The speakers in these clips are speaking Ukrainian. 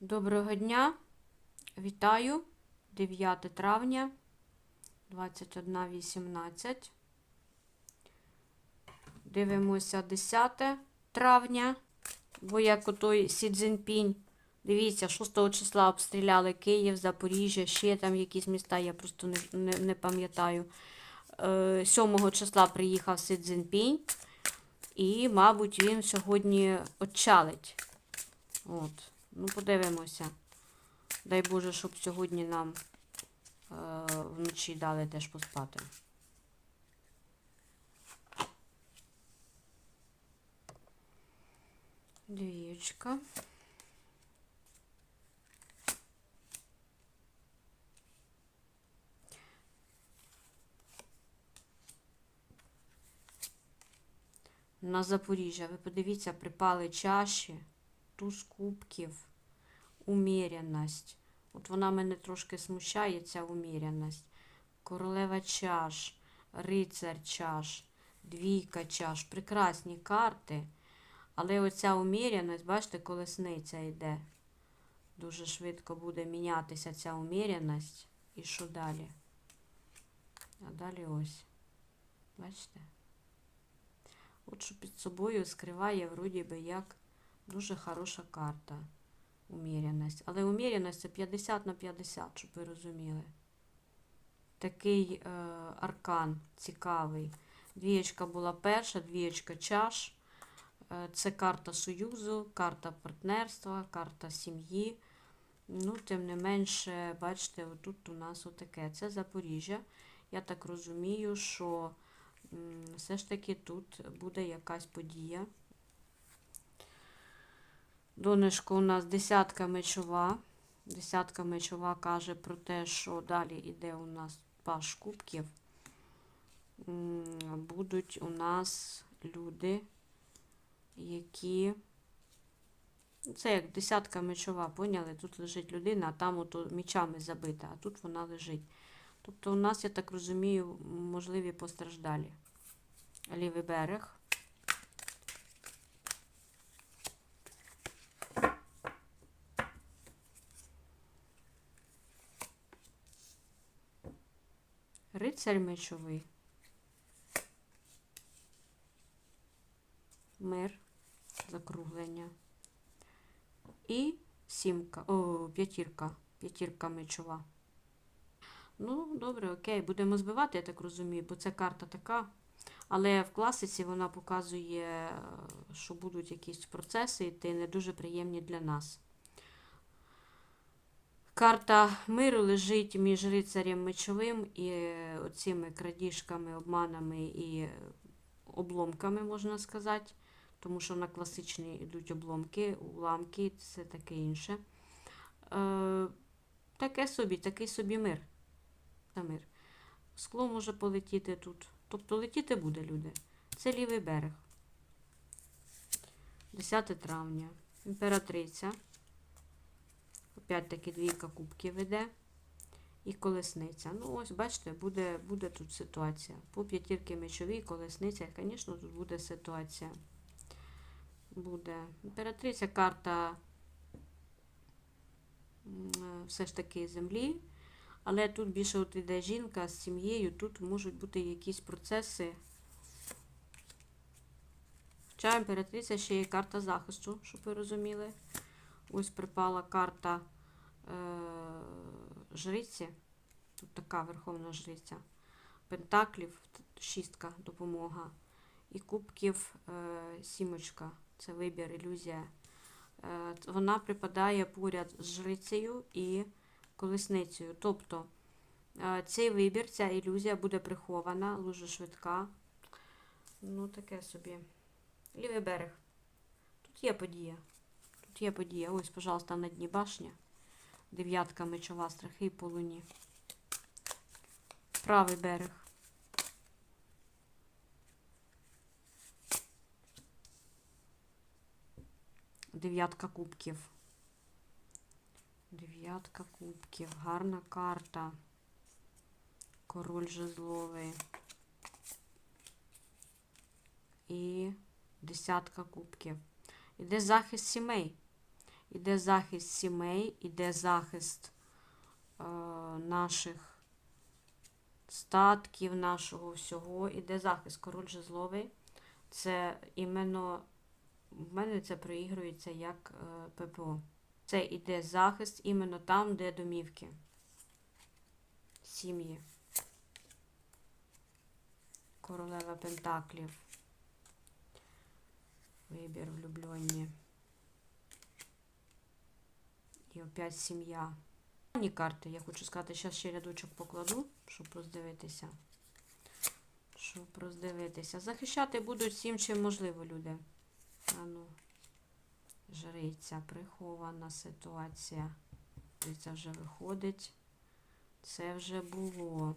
Доброго дня! Вітаю! 9 травня 21.18. Дивимося 10 травня, бо як отой Сі Цзіньпінь. Дивіться, 6 числа обстріляли Київ, Запоріжжя, ще там якісь міста, я просто не, не, не пам'ятаю. Е, 7 числа приїхав Сі Цзіньпінь, і, мабуть, він сьогодні отчалить. От. Ну, подивимося. Дай Боже, щоб сьогодні нам е, вночі дали теж поспати. Двієчка. На Запоріжжя. Ви подивіться, припали чаші, туз кубків, уміряність. От вона мене трошки смущає, ця уміряність. Королева чаш, рицар чаш, двійка чаш. Прекрасні карти. Але оця уміряність, бачите, колесниця йде. Дуже швидко буде мінятися ця уміряність. І що далі? А далі ось. Бачите? От що під собою скриває, вроді би, як дуже хороша карта. Уміряність. Але уміряність це 50 на 50, щоб ви розуміли. Такий е, аркан цікавий. Двієчка була перша, двієчка чаш. Е, це карта союзу, карта партнерства, карта сім'ї. Ну, тим не менше, бачите, отут у нас отаке. Це Запоріжжя. Я так розумію, що м, все ж таки тут буде якась подія. Донечко у нас десятка мечова. Десятка мечова каже про те, що далі йде у нас паш кубків. Будуть у нас люди, які. Це як десятка мечова, поняли? Тут лежить людина, а там ото мечами забита, а тут вона лежить. Тобто у нас, я так розумію, можливі постраждалі. Лівий берег. Рицарь мечовий. Мир, закруглення. І сімка, о, п'ятірка, п'ятірка мечова. Ну, добре, окей, будемо збивати, я так розумію, бо це карта така. Але в класиці вона показує, що будуть якісь процеси йти не дуже приємні для нас. Карта миру лежить між рицарем мечовим і оцими крадіжками, обманами і обломками, можна сказати. Тому що на класичні йдуть обломки, уламки, це таке інше. Е, таке собі, такий собі мир. Та мир. Скло може полетіти тут. Тобто летіти буде, люди. Це лівий берег. 10 травня. Імператриця. Опять таки двійка кубків веде. І колесниця. Ну, ось, бачите, буде, буде тут ситуація. По п'ятірки мечовій, колесниця, звісно, тут буде ситуація. Буде. Імператриця карта все ж таки землі. Але тут більше от іде жінка з сім'єю, тут можуть бути якісь процеси. Хоча імператриця ще є карта захисту, щоб ви розуміли. Ось припала карта жриці. Тут така верховна жриця. Пентаклів, шістка, допомога. І кубків е, сімочка. Це вибір, ілюзія. Е, вона припадає поряд з жрицею і колесницею. Тобто е, цей вибір, ця ілюзія буде прихована, дуже швидка. Ну, таке собі. Лівий берег. Тут є подія. Тут є подія. Ось, пожалуйста, на дні башня. Дев'ятка мечова, страхи і полуні. Правий берег. Дев'ятка кубків. Дев'ятка кубків. Гарна карта. Король жезловий. І десятка кубків. Іде захист сімей. Іде захист сімей, іде захист е, наших статків, нашого всього. Іде захист король жезловий. Це іменно в мене це проігрується як е, ППО. Це іде захист іменно там, де домівки. Сім'ї. Королева Пентаклів. Вибір влюблені. І опять сім'я. Ні карти, я хочу сказати, зараз ще рядочок покладу, щоб роздивитися. Щоб роздивитися. Захищати будуть всім, чим можливо, люди. А ну, жриця, прихована ситуація. Це вже виходить. Це вже було.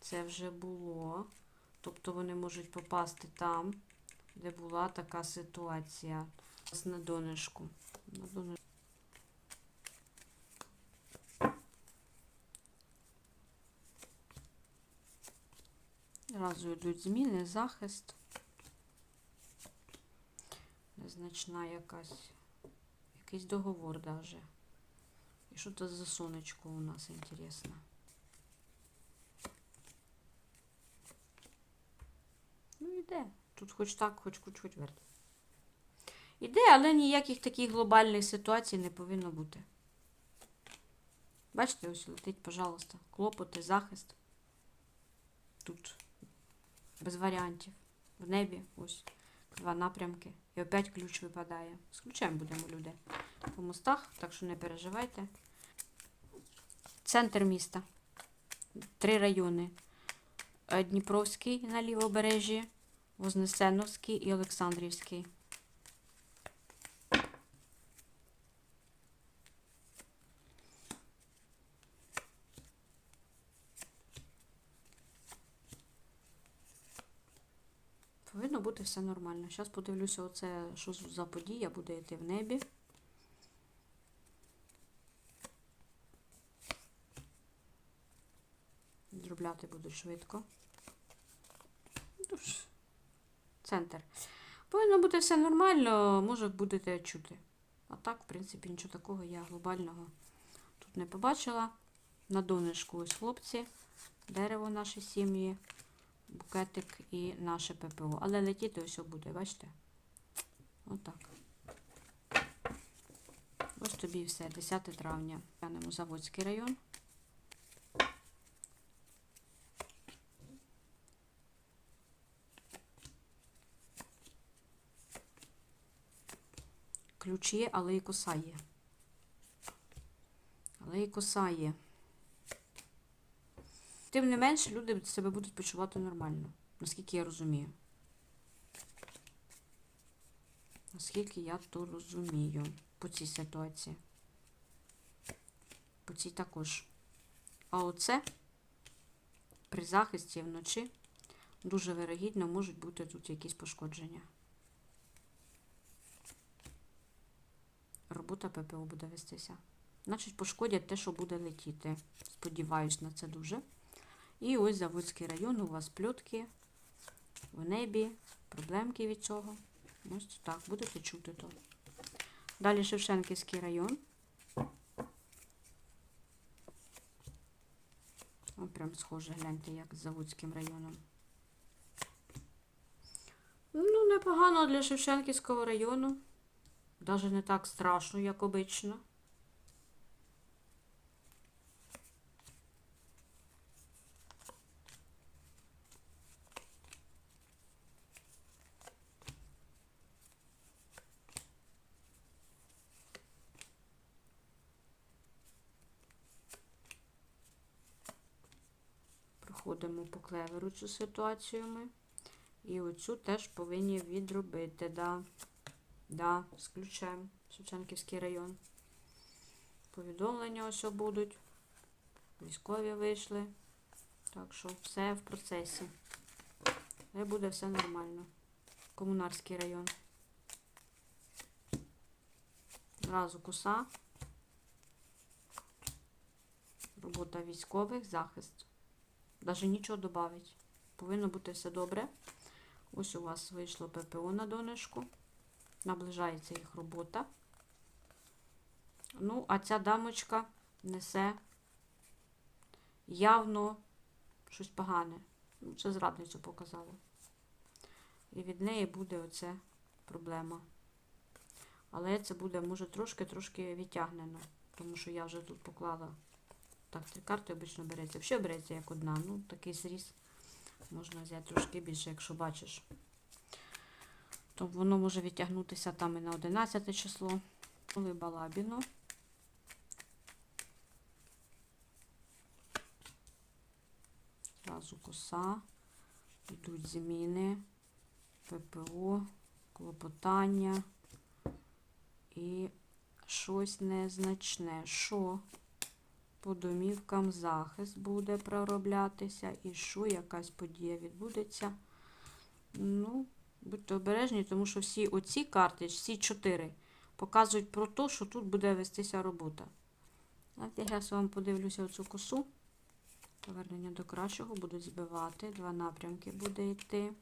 Це вже було. Тобто вони можуть попасти там, де була така ситуація. На донышку. На донышку. Зразу йдуть зміни, захист. Незначна якась. Якийсь договор даже. І що це за сонечко у нас інтересно? Ну іде. Тут хоч так, хоч хоч хоч верт. Іде, але ніяких таких глобальних ситуацій не повинно бути. Бачите, ось летить, пожалуйста. Клопоти, захист. Тут. Без варіантів. В небі ось два напрямки. І опять ключ випадає. З ключем будемо люди по мостах, так що не переживайте. Центр міста. Три райони. Дніпровський на лівобережжі, Вознесеновський і Олександрівський. Повинно бути все нормально. Зараз подивлюся, оце, що за подія буде йти в небі. Зробляти буду швидко. Центр. Повинно бути все нормально, може будете чути. А так, в принципі, нічого такого я глобального тут не побачила. На донышку ось хлопці, дерево наші сім'ї, букетик і наше ППО. Але летіти ось буде, бачите? Отак. Ось тобі і все. 10 травня. Глянемо Заводський район. Ключ є, але і коса. Але і коса є. Тим не менше, люди себе будуть почувати нормально, наскільки я розумію. Наскільки я то розумію по цій ситуації. По цій також. А оце при захисті вночі дуже вирогідно можуть бути тут якісь пошкодження. Робота ППО буде вестися. Значить, пошкодять те, що буде летіти. Сподіваюсь на це дуже. І ось Заводський район, у вас пльотки в небі, проблемки від цього. Ось так, будете чути то. Далі Шевченківський район. О, прям схоже, гляньте, як з Заводським районом. Ну, непогано для Шевченківського району. Даже не так страшно, як обично. Проходимо по клеверу цю ситуацію ми. І оцю теж повинні відробити, да. Да, з ключем. Шевченківський район. Повідомлення ось будуть. Військові вийшли. Так що все в процесі. Але буде все нормально. Комунарський район. Зразу коса. Робота військових, захист. Даже нічого додавить. Повинно бути все добре. Ось у вас вийшло ППО на донышку. Наближається їх робота. Ну, а ця дамочка несе явно щось погане. Ну, Це зрадницю показало. І від неї буде оце проблема. Але це буде, може, трошки-трошки відтягнено. Тому що я вже тут поклала. Так, три карти обично береться. Взагалі береться як одна. Ну, такий зріз можна взяти трошки більше, якщо бачиш. То воно може відтягнутися там і на 11 число. Коли балабіно. Зразу коса. Йдуть зміни. ППО, клопотання і щось незначне. Що по домівкам захист буде пророблятися, і що якась подія відбудеться. Ну, будьте обережні, тому що всі оці карти, всі чотири, показують про те, що тут буде вестися робота. А я вам подивлюся оцю косу. Повернення до кращого будуть збивати. Два напрямки буде йти.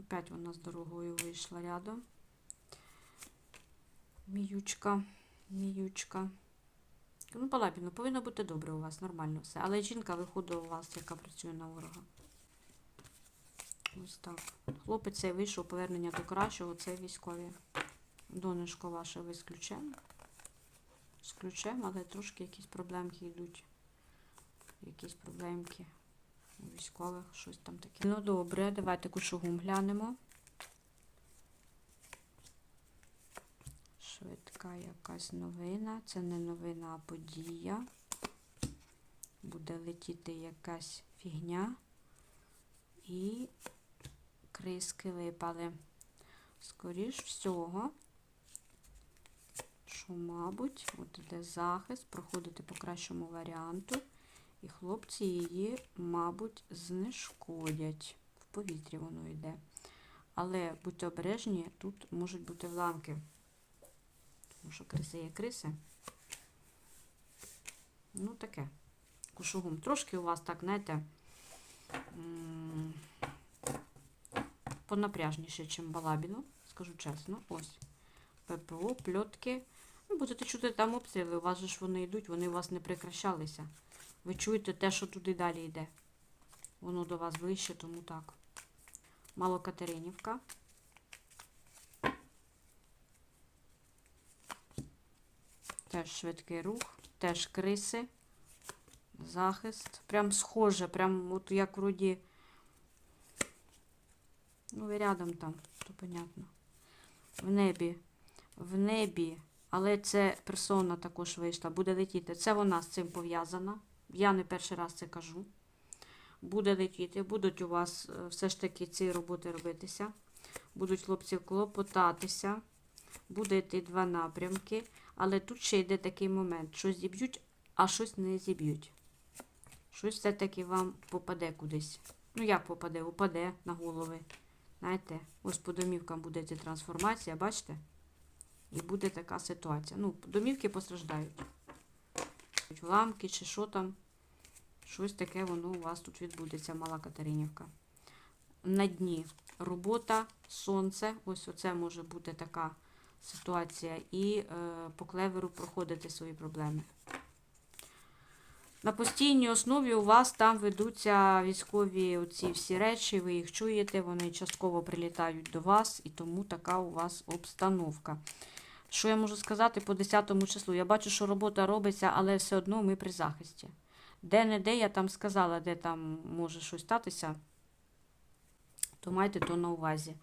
Опять вона з дорогою вийшла рядом. Міючка, міючка. Ну, Балабіно, повинно бути добре у вас, нормально все. Але жінка виходить у вас, яка працює на ворога. Ось так. Хлопець цей вийшов, повернення до кращого, це військові. Донечко ваше ви з ключем. З ключем, але трошки якісь проблемки йдуть. Якісь проблемки у військових, щось там таке. Ну добре, давайте кушугум глянемо. Швидка якась новина. Це не новина, а подія. Буде летіти якась фігня. І криски випали. Скоріш всього, що, мабуть, от іде захист, проходити по кращому варіанту. І хлопці її, мабуть, знешкодять. В повітрі воно йде. Але будьте обережні, тут можуть бути вламки. Тому що криси є криси. Ну, таке. Кушугум. Трошки у вас так, знаєте, понапряжніше, ніж балабіно, скажу чесно. Ось. ППО, пльотки. Ви будете чути там обстріли, у вас же ж вони йдуть, вони у вас не прекращалися. Ви чуєте те, що туди далі йде. Воно до вас ближче, тому так. Малокатеринівка. Теж швидкий рух, теж криси, захист. Прям схоже, прям от як вроді. Ну, ви рядом там, то понятно. В небі, в небі, але це персона також вийшла, буде летіти. Це вона з цим пов'язана. Я не перший раз це кажу. Буде летіти, будуть у вас е, все ж таки ці роботи робитися. Будуть хлопці клопотатися. Буде йти два напрямки. Але тут ще йде такий момент: щось зіб'ють, а щось не зіб'ють. Щось все-таки вам попаде кудись. Ну, як попаде? Упаде на голови. Знаєте, ось по домівкам буде йти трансформація, бачите? І буде така ситуація. Ну, домівки постраждають. Ламки чи що там. Щось таке воно у вас тут відбудеться, мала Катеринівка. На дні робота, сонце. Ось оце може бути така ситуація. І е, по клеверу проходити свої проблеми. На постійній основі у вас там ведуться військові оці всі речі, ви їх чуєте, вони частково прилітають до вас, і тому така у вас обстановка. Що я можу сказати по 10 числу? Я бачу, що робота робиться, але все одно ми при захисті. Де-не-де я там сказала, де там може щось статися, то майте то на увазі.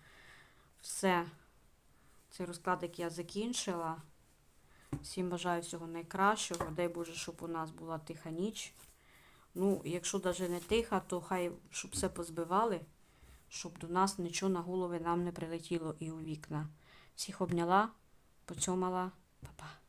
Все. Цей розкладик я закінчила. Всім бажаю всього найкращого. Дай Боже, щоб у нас була тиха ніч. Ну, якщо навіть не тиха, то хай щоб все позбивали, щоб до нас нічого на голови нам не прилетіло і у вікна. Всіх обняла, поцьомала, Па-па.